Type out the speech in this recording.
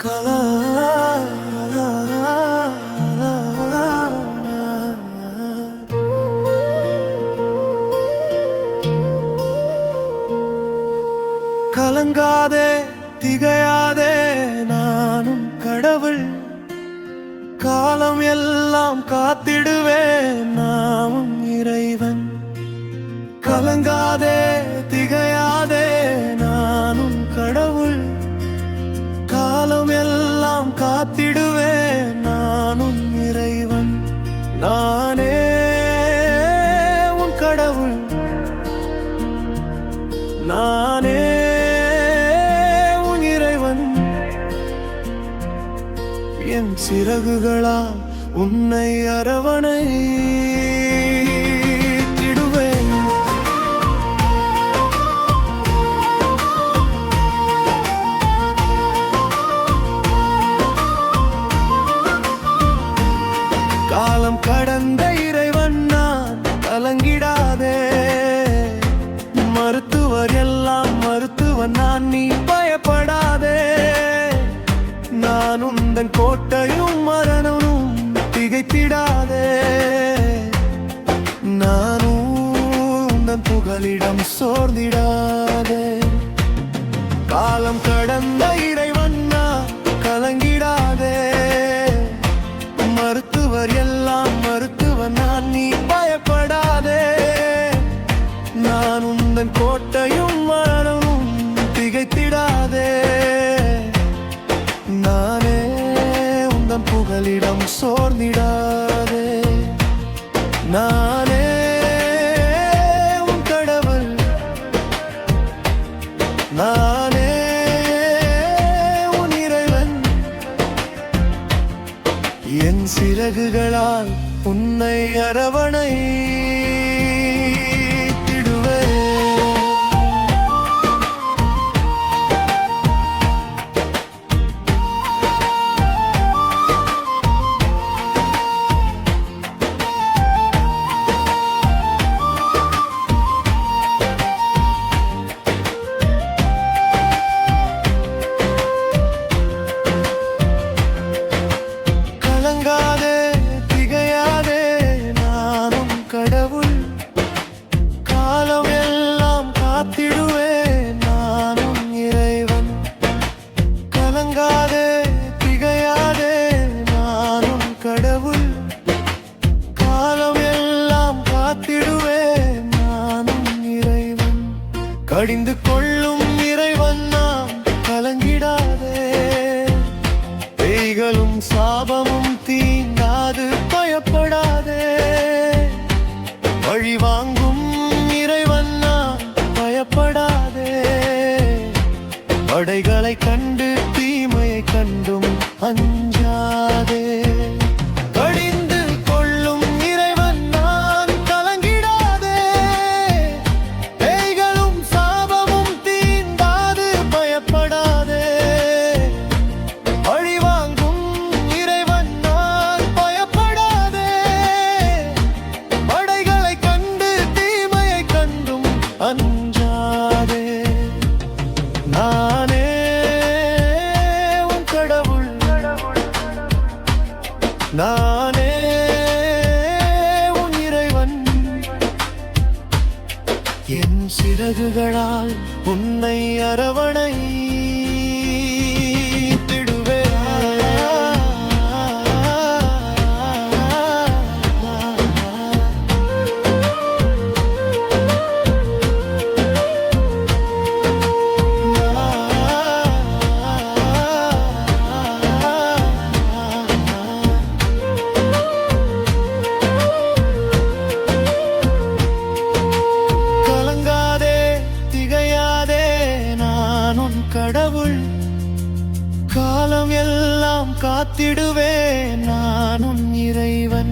கலங்காதே திகையாதே நானும் கடவுள். காலம் எல்லாம் காத்திடுவேன் நாமும் இறைவன். கலங்காதே என் சிறகுகளால் உன்னை அரவணை காலம் கடந்த இறைவன் நான் கலங்கிடாதே. மருத்துவர் எல்லாம் மருத்துவன் நான் நீ பயப்படா. நான் உந்தன் கோட்டையும் மரணனும் திகைத்திடாதே. நானும் உந்தன் புகலிடம் சோர்ந்திடாதே. காலம் கடந்த இறைவன் புகலிடம் சோர்ந்திடாதே. நானே உன் கடவுள். நானே உன் இறைவன். என் சிறகுகளால் உன்னை அரவணை கடிந்து கொள்ளும் இறைவன் நாம் கலங்கிடாதே. பேய்களும் சாபமும் தீங்காது பயப்படாதே. வழி வாங்கும் இறைவன் நாம் பயப்படாதே. படைகளை கண்டு தீமையை கண்டும் அந்த நானே உன் இறைவன். என் சிறகுகளால் உன்னை அரவணை எல்லாம் காத்திடுவேன். நான் உன் இறைவன்.